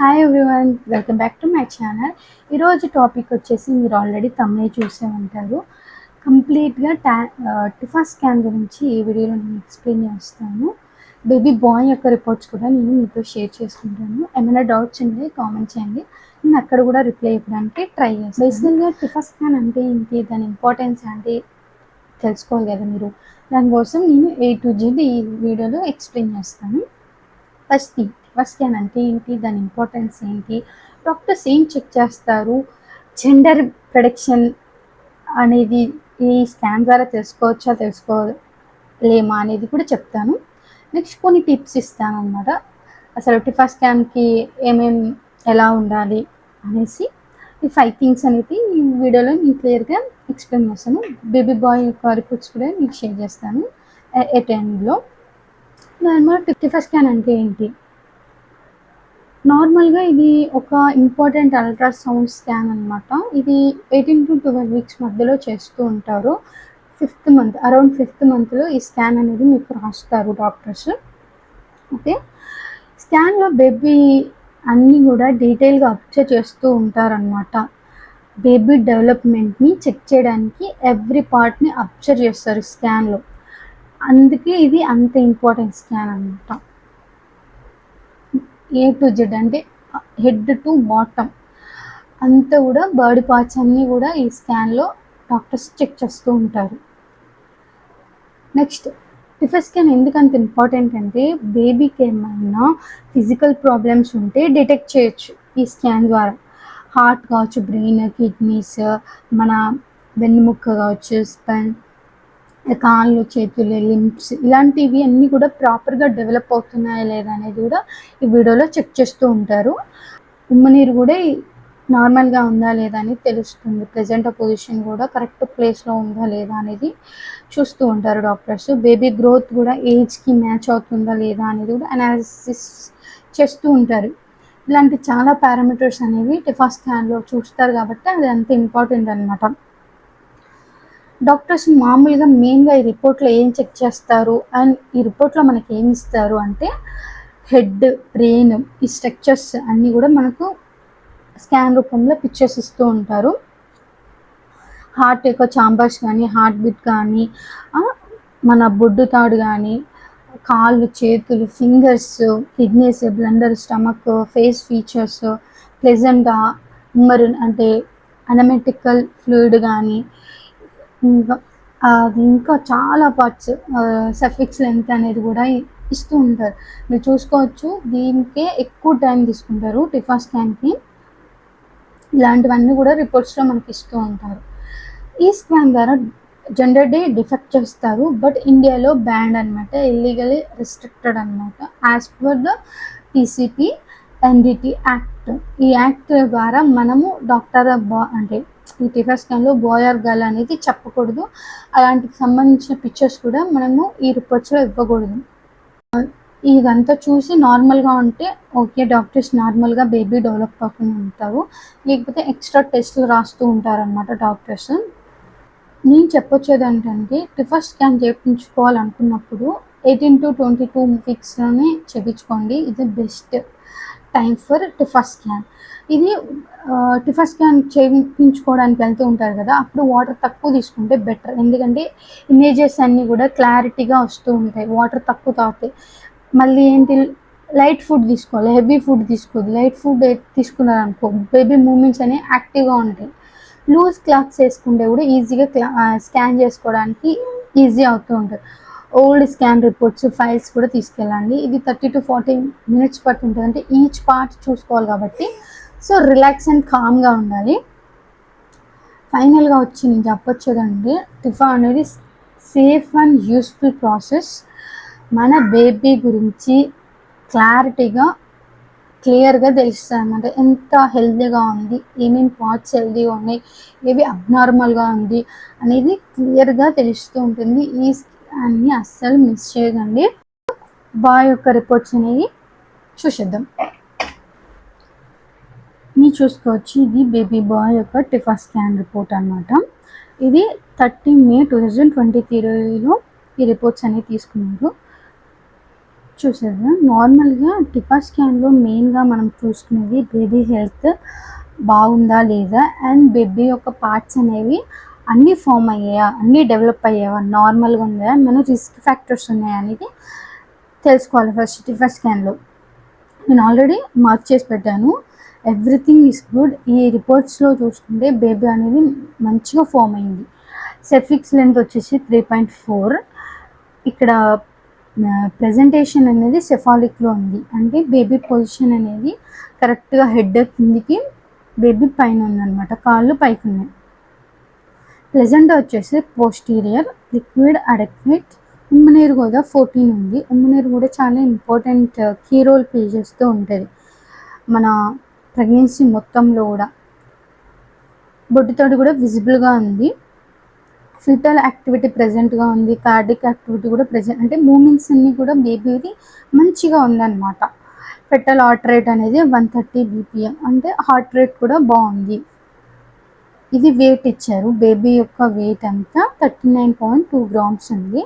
Hi everyone welcome back to my channel ఈరోజు topic వచ్చేసి మీరు ఆల్రెడీ తమ్మే చూసే ఉంటారు. కంప్లీట్గా టా టిఫా స్కాన్ గురించి ఈ వీడియోలో నేను ఎక్స్ప్లెయిన్ చేస్తాను. బేబీ బాయ్ యొక్క రిపోర్ట్స్ కూడా నేను మీతో షేర్ చేసుకుంటాను. ఏమైనా డౌట్స్ ఉంటే కామెంట్ చేయండి. నేను అక్కడ కూడా రిప్లై ఇవ్వడానికి ట్రై చేస్తాను. బేసికల్గా టిఫా స్కాన్ అంటే ఏంటి? దాని ఇంపార్టెన్స్ ఏంటి? తెలుసుకోవాలి కదా మీరు. దానికోసం నేను ఏ టు జెడ్ ఈ వీడియోలో ఎక్స్ప్లెయిన్ చేస్తాను. ఫస్ట్ థింగ్ ఫస్ట్ స్కాన్ అంటే ఏంటి? దాని ఇంపార్టెన్స్ ఏంటి? డాక్టర్స్ ఏం చెక్ చేస్తారు? జెండర్ ప్రొడక్షన్ అనేది ఈ స్కాన్ ద్వారా తెలుసుకోవచ్చా? తెలుసుకోలేమా? అనేది కూడా చెప్తాను. నెక్స్ట్ కొన్ని టిప్స్ ఇస్తాను అనమాట అసలు టిఫా స్కాన్కి ఏమేం ఎలా ఉండాలి? అనేసి ఈ ఫైవ్ థింగ్స్ అనేది ఈ వీడియోలో నేను క్లియర్గా ఎక్స్ప్లెయిన్ చేస్తాను. బేబీ బాయ్ యొక్క రిపోర్ట్స్ కూడా మీకు షేర్ చేస్తాను. ఎట్ ఎండ్లో నార్మల్ టిఫా స్కాన్ అంటే ఏంటి? నార్మల్గా ఇది ఒక ఇంపార్టెంట్ అల్ట్రాసౌండ్ స్కాన్ అనమాట ఇది ఎయిటీన్ టు ట్వెల్వ్ వీక్స్ మధ్యలో చేస్తూ ఉంటారు. ఫిఫ్త్ మంత్ అరౌండ్ ఫిఫ్త్ మంత్లో ఈ స్కాన్ అనేది మీకు రాస్తారు డాక్టర్స్. ఓకే? స్కాన్లో బేబీ అన్నీ కూడా డీటెయిల్గా అబ్జర్వ్ చేస్తూ ఉంటారనమాట బేబీ డెవలప్మెంట్ని చెక్ చేయడానికి ఎవ్రీ పార్ట్ని అబ్జర్వ్ చేస్తారు స్కాన్లో. అందుకే ఇది అంత ఇంపార్టెంట్ స్కాన్ అనమాట ఏ టు జెడ్ అంటే హెడ్ టు బాటమ్ అంతా కూడా బాడీ పార్ట్స్ అన్నీ కూడా ఈ స్కాన్లో డాక్టర్స్ చెక్ చేస్తూ ఉంటారు. నెక్స్ట్ టిఫర్ స్కాన్ ఎందుకంత ఇంపార్టెంట్ అంటే బేబీకి ఏమైనా ఫిజికల్ ప్రాబ్లమ్స్ ఉంటే డిటెక్ట్ చేయొచ్చు ఈ స్కాన్ ద్వారా. హార్ట్ కావచ్చు బ్రెయిన్ కిడ్నీస్ మన వెన్నుముక్క కావచ్చు స్పెన్ కాళ్ళు చేతులు లింప్స్ ఇలాంటివి అన్నీ కూడా ప్రాపర్గా డెవలప్ అవుతున్నాయా లేదా అనేది కూడా ఈ వీడియోలో చెక్ చేస్తూ ఉంటారు. ఉమ్మనీరు కూడా నార్మల్గా ఉందా లేదా అని తెలుస్తుంది. ప్రజెంట్ పొజిషన్ కూడా కరెక్ట్ ప్లేస్లో ఉందా లేదా అనేది చూస్తూ ఉంటారు డాక్టర్స్ బేబీ గ్రోత్ కూడా ఏజ్కి మ్యాచ్ అవుతుందా లేదా అనేది కూడా అనాలిసిస్ చేస్తూ ఉంటారు. ఇలాంటి చాలా పారామీటర్స్ అనేవి టిఫా స్కాన్లో చూస్తారు కాబట్టి అది అంత ఇంపార్టెంట్ అనమాట డాక్టర్స్ మామూలుగా మెయిన్గా ఈ రిపోర్ట్లో ఏం చెక్ చేస్తారు? అండ్ ఈ రిపోర్ట్లో మనకి ఏమి ఇస్తారు అంటే హెడ్ బ్రెయిన్ ఈ స్ట్రక్చర్స్ అన్నీ కూడా మనకు స్కాన్ రూపంలో పిక్చర్స్ ఇస్తూ ఉంటారు. హార్ట్ యొక్క చాంబర్స్ కానీ హార్ట్ బీట్ కానీ మన బొడ్డు తాడు కానీ కాళ్ళు చేతులు fingers kidneys bladder stomach face features ప్లెజెంట్గా మరి అంటే అనమెటికల్ ఫ్లూయిడ్ కానీ ఇంకా అది ఇంకా చాలా పార్ట్స్ సఫిక్స్ లెంత్ అనేది కూడా ఇస్తూ ఉంటారు. మీరు చూసుకోవచ్చు దీనికే ఎక్కువ టైం తీసుకుంటారు టిఫా స్కాన్కి ఇలాంటివన్నీ కూడా రిపోర్ట్స్లో మనకి ఇస్తూ ఉంటారు. ఈ స్కాన్ ద్వారా జెండర్ డే డిఫెక్ట్ చేస్తారు బట్ ఇండియాలో బ్యాండ్ అనమాట ఇల్లీగలీ రిస్ట్రిక్టెడ్ అనమాట as per the PCP NDT act ఈ యాక్ట్ ద్వారా మనము డాక్టర్ బా అంటే ఈ టిఫా స్కాన్లో బాయ్ ఆర్ గర్ల్ అనేది చెప్పకూడదు. అలాంటికి సంబంధించిన పిక్చర్స్ కూడా మనము ఈ రిపోర్ట్స్లో ఇవ్వకూడదు. ఇదంతా చూసి నార్మల్గా ఉంటే ఓకే డాక్టర్స్ నార్మల్గా బేబీ డెవలప్ అవ్వకుండా ఉంటారు. లేకపోతే ఎక్స్ట్రా టెస్టులు రాస్తూ ఉంటారనమాట డాక్టర్స్ నేను చెప్పొచ్చేది ఏంటంటే టిఫర్ స్కాన్ చేయించుకోవాలనుకున్నప్పుడు ఎయిటీన్ టు ట్వంటీ టూ వీక్స్లోనే చేయించుకోండి. ఇది best time for TIFFA scan ఇది టిఫా స్కాన్ చేయించుకోవడానికి వెళ్తూ ఉంటారు కదా అప్పుడు వాటర్ తక్కువ తీసుకుంటే బెటర్ ఎందుకంటే ఇమేజెస్ అన్నీ కూడా క్లారిటీగా వస్తూ ఉంటాయి. వాటర్ తక్కువ తాగుతాయి మళ్ళీ ఏంటి లైట్ ఫుడ్ తీసుకోవాలి హెవీ ఫుడ్ తీసుకోవద్దు. లైట్ ఫుడ్ తీసుకున్నారు అనుకో బేబీ మూమెంట్స్ అనేవి యాక్టివ్గా ఉంటాయి. లూజ్ క్లాత్స్ వేసుకుంటే కూడా ఈజీగా క్లా స్కాన్ చేసుకోవడానికి ఈజీ అవుతూ ఉంటుంది. ఓల్డ్ స్కాన్ రిపోర్ట్స్ ఫైల్స్ కూడా తీసుకెళ్ళండి. ఇది థర్టీ టు ఫార్టీ మినిట్స్ పడుతుంటుంది అంటే ఈచ్ పార్ట్ చూసుకోవాలి కాబట్టి. సో రిలాక్స్ అండ్ కామ్గా ఉండాలి. ఫైనల్గా వచ్చి నేను చెప్పొచ్చేదండి టిఫా అనేది సేఫ్ అండ్ యూస్ఫుల్ ప్రాసెస్. మన బేబీ గురించి క్లారిటీగా క్లియర్గా తెలుస్తుంది అనమాట ఎంత హెల్తీగా ఉంది ఏమేమి పార్ట్స్ హెల్తీగా ఉన్నాయి ఏవి అబ్నార్మల్గా ఉంది అనేది క్లియర్గా తెలుస్తూ ఉంటుంది. ఈ అన్ని అస్సలు మిస్ చేయకండి. బాయ్ యొక్క రిపోర్ట్స్ అనేవి చూసేద్దాం. మీరు చూసుకోవచ్చు. ఇది బేబీ బాయ్ యొక్క టిఫా స్కాన్ రిపోర్ట్ అనమాట ఇది thirty May two thousand twenty త్రీలో ఈ రిపోర్ట్స్ అనేవి తీసుకున్నారు. చూసారా నార్మల్గా టిఫా స్కాన్లో మెయిన్గా మనం చూసుకునేది బేబీ హెల్త్ బాగుందా లేదా? అండ్ బేబీ యొక్క పార్ట్స్ అనేవి అన్నీ ఫామ్ అయ్యాయా? అన్నీ డెవలప్ అయ్యావా? నార్మల్గా ఉందా? మన రిస్క్ ఫ్యాక్టర్స్ ఉన్నాయా అనేది తెలుసుకోవాలి ఫస్ట్ టిఫా స్కాన్లో నేను ఆల్రెడీ మార్క్ చేసి పెట్టాను. ఎవ్రీథింగ్ ఈస్ గుడ్ ఈ రిపోర్ట్స్లో చూసుకుంటే బేబీ అనేది మంచిగా ఫామ్ అయింది. సెఫిక్స్ లెంత్ వచ్చేసి త్రీ పాయింట్ ఫోర్ ఇక్కడ ప్రజెంటేషన్ అనేది సెఫాలిక్లో ఉంది. అంటే బేబీ పొజిషన్ అనేది కరెక్ట్గా హెడ్ కిందికి బేబీ పైన ఉందన్నమాట. కాళ్ళు పైకి ఉన్నాయి. ప్లెజెంట్ వచ్చేసి పోస్టీరియర్ లిక్విడ్ అడక్వేట్ ఉమ్మనీరు కూడా ఫోర్టీన్ ఉంది. ఉమ్మనీరు కూడా చాలా ఇంపార్టెంట్ కీ రోల్ ప్లే చేస్తూ ఉంటుంది. మన ప్రెగ్నెన్సీ మొత్తంలో కూడా. బొడ్డుతోటి కూడా విజిబుల్గా ఉంది. ఫిటల్ యాక్టివిటీ ప్రజెంట్గా ఉంది. కార్డిక్ యాక్టివిటీ కూడా ప్రజెంట్ అంటే మూమెంట్స్ అన్నీ కూడా బేబీది మంచిగా ఉందన్నమాట. ఫెటల్ హార్ట్ రేట్ అనేది వన్ థర్టీ బీపీఎం అంటే హార్ట్ రేట్ కూడా బాగుంది. ఇది వెయిట్ ఇచ్చారు. బేబీ యొక్క వెయిట్ అంతా thirty nine point two grams ఉంది.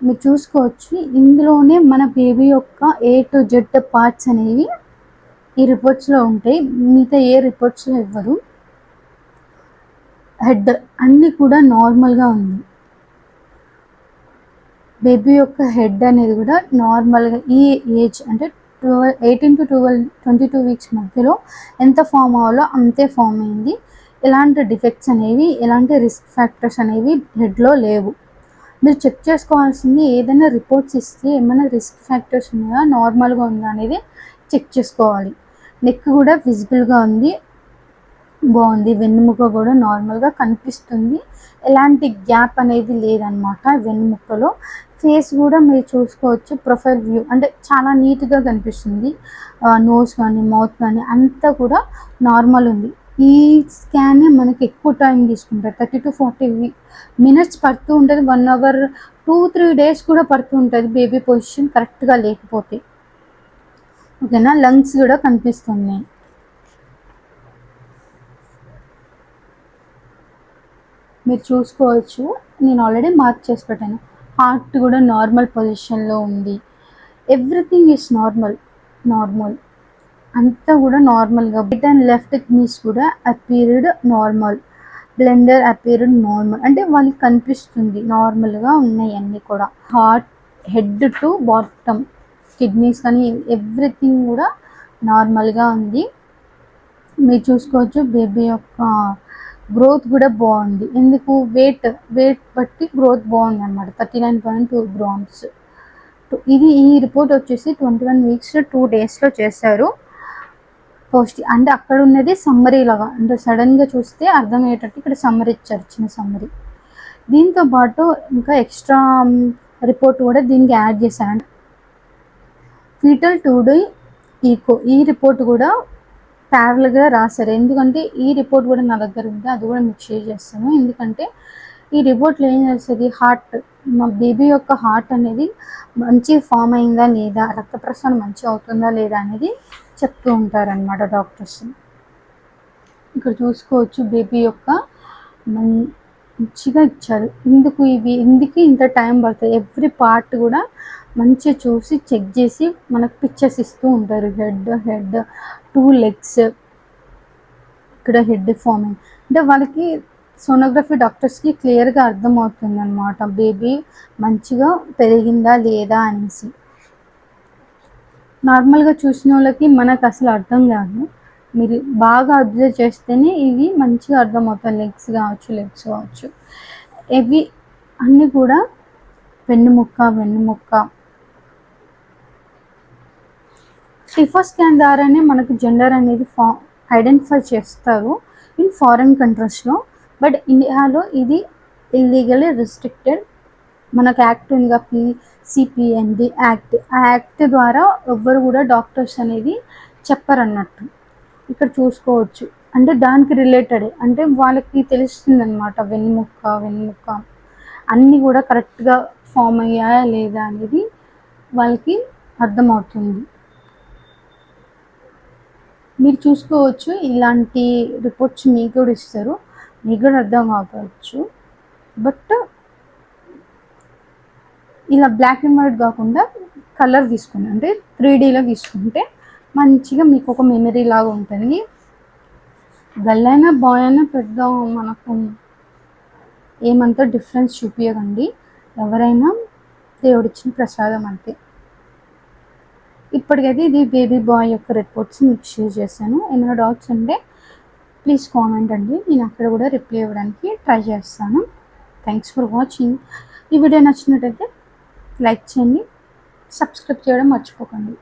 మీరు చూసుకోవచ్చు. ఇందులోనే మన బేబీ యొక్క ఏ టు జెడ్ పార్ట్స్ అనేవి ఈ రిపోర్ట్స్లో ఉంటాయి. మిగతా ఏ రిపోర్ట్స్లో ఇవ్వరు. హెడ్ అన్నీ కూడా నార్మల్గా ఉంది. బేబీ యొక్క హెడ్ అనేది కూడా నార్మల్గా ఈ ఏజ్ అంటే twelve eighteen to twelve twenty two weeks మధ్యలో ఎంత ఫామ్ అవ్వాలో అంతే ఫామ్ అయింది. ఎలాంటి డిఫెక్ట్స్ అనేవి ఎలాంటి రిస్క్ ఫ్యాక్టర్స్ అనేవి హెడ్లో లేవు. మీరు చెక్ చేసుకోవాల్సింది ఏదైనా రిపోర్ట్స్ ఇస్తే ఏమైనా రిస్క్ ఫ్యాక్టర్స్ ఉన్నాయా నార్మల్గా ఉందా అనేది చెక్ చేసుకోవాలి. నెక్ కూడా విజిబుల్గా ఉంది బాగుంది వెన్నుముక కూడా నార్మల్గా కనిపిస్తుంది. ఎలాంటి గ్యాప్ అనేది లేదనమాట వెన్నుముక్కలో ఫేస్ కూడా మీరు చూసుకోవచ్చు ప్రొఫైల్ వ్యూ అంటే చాలా నీట్గా కనిపిస్తుంది. నోస్ కానీ మౌత్ కానీ అంతా కూడా నార్మల్ ఉంది. ఈ స్కానే మనకి ఎక్కువ టైం తీసుకుంటారు. థర్టీ టు ఫార్టీ మినిట్స్ పడుతూ ఉంటుంది. One hour two three days కూడా పడుతూ ఉంటుంది. బేబీ పొజిషన్ కరెక్ట్గా లేకపోతే. ఓకేనా లంగ్స్ కూడా కనిపిస్తున్నాయి. మీరు చూసుకోవచ్చు. నేను ఆల్రెడీ మార్క్ చేసి పెట్టాను. హార్ట్ కూడా నార్మల్ పొజిషన్లో ఉంది. ఎవ్రీథింగ్ ఈజ్ నార్మల్ నార్మల్ అంతా కూడా నార్మల్గా రైట్ అండ్ లెఫ్ట్ కిడ్నీస్ కూడా appeared normal bladder appeared normal అంటే వాళ్ళకి కనిపిస్తుంది నార్మల్గా ఉన్నాయి అన్నీ కూడా. Heart head to bottom kidneys కానీ ఎవ్రీథింగ్ కూడా నార్మల్గా ఉంది. మీరు చూసుకోవచ్చు బేబీ యొక్క గ్రోత్ కూడా బాగుంది. ఎందుకు? వెయిట్ వెయిట్ బట్టి గ్రోత్ బాగుంది అనమాట thirty nine point two grams ఇది ఈ రిపోర్ట్ వచ్చేసి ట్వంటీ వన్ వీక్స్ టూ డేస్లో చేశారు. పోస్ట్ అంటే అక్కడ ఉన్నది సమ్మరీ లాగా. అంటే సడన్గా చూస్తే అర్థమయ్యేటట్టు ఇక్కడ సమ్మరీ ఇచ్చారు చిన్న సమ్మరీ దీంతో పాటు ఇంకా ఎక్స్ట్రా రిపోర్ట్ um, కూడా దీనికి యాడ్ చేశాను ఫీటల్ టూ డే ఈకో ఈ రిపోర్ట్ కూడా ప్యారల్గా రాశారు. ఎందుకంటే ఈ రిపోర్ట్ కూడా నా దగ్గర ఉంది అది కూడా మీకు షేర్ చేస్తాను. ఎందుకంటే ఈ రిపోర్ట్లో ఏం చేస్తుంది? హార్ట్ మా బేబీ యొక్క హార్ట్ అనేది మంచి ఫామ్ అయిందా లేదా? రక్త ప్రసరణ మంచిగా అవుతుందా లేదా అనేది చెప్తూ ఉంటారనమాట డాక్టర్స్. ఇక్కడ చూసుకోవచ్చు బేబీ యొక్క మంచిగా ఇచ్చారు. ఇందుకు ఇవి? ఇందుకు ఇంత టైం పడుతుంది? ఎవ్రీ పార్ట్ కూడా మంచిగా చూసి చెక్ చేసి మనకు పిక్చర్స్ ఇస్తూ ఉంటారు. హెడ్ హెడ్ టూ లెగ్స్ ఇక్కడ హెడ్ ఫార్మింగ్ అంటే వాళ్ళకి సోనోగ్రఫీ డాక్టర్స్కి క్లియర్గా అర్థమవుతుంది అనమాట బేబీ మంచిగా పెరిగిందా లేదా అనేసి. నార్మల్గా చూసిన వాళ్ళకి మనకు అసలు అర్థం కాదు. మీరు బాగా అబ్జర్వ్ చేస్తేనే ఇవి మంచిగా అర్థమవుతాయి. లెగ్స్ కావచ్చు లెగ్స్ కావచ్చు. ఇవి అన్నీ కూడా వెన్నుముక్క వెన్నుముక్క టిఫో స్కాన్ ద్వారానే మనకు జెండర్ అనేది ఫా ఐడెంటిఫై చేస్తారు. ఇన్ ఫారిన్ కంట్రీస్లో బట్ ఇండియాలో ఇది ఇల్లీగలీ రిస్ట్రిక్టెడ్ మనకు యాక్ట్ ఉందిగా పి సిపిఎన్డి యాక్ట్ ఆ యాక్ట్ ద్వారా ఎవ్వరు కూడా డాక్టర్స్ అనేది చెప్పరన్నట్టు. ఇక్కడ చూసుకోవచ్చు. అంటే దానికి రిలేటెడ్ అంటే వాళ్ళకి తెలుస్తుంది అనమాట వెన్నుముక్క వెన్నుముక్క అన్నీ కూడా కరెక్ట్గా ఫామ్ అయ్యాయా లేదా అనేది వాళ్ళకి అర్థమవుతుంది. మీరు చూసుకోవచ్చు. ఇలాంటి రిపోర్ట్స్ మీకు కూడా ఇస్తారు. నీకు కూడా అర్థం కావచ్చు. బట్ ఇలా బ్లాక్ అండ్ వైట్ కాకుండా కలర్ తీసుకుని అంటే త్రీ డీలో తీసుకుంటే మంచిగా మీకు ఒక మెమరీ లాగా ఉంటుంది. గర్ల్ అయినా బాయ్ అయినా పెద్ద మనకు ఏమంత డిఫరెన్స్ చూపించకండి ఎవరైనా దేవుడిచ్చిన ప్రసాదం అంతే. ఇప్పటికైతే ఇది బేబీ బాయ్ యొక్క రిపోర్ట్స్ మీకు షేర్ చేశాను. ఏమైనా డౌట్స్ ఉంటే ప్లీజ్ కామెంట్ అండి. నేను అక్కడ కూడా రిప్లై ఇవ్వడానికి ట్రై చేస్తాను. థ్యాంక్స్ ఫర్ వాచింగ్ ఈ వీడియో నచ్చినట్టయితే లైక్ చేయండి. సబ్స్క్రైబ్ చేయడం మర్చిపోకండి.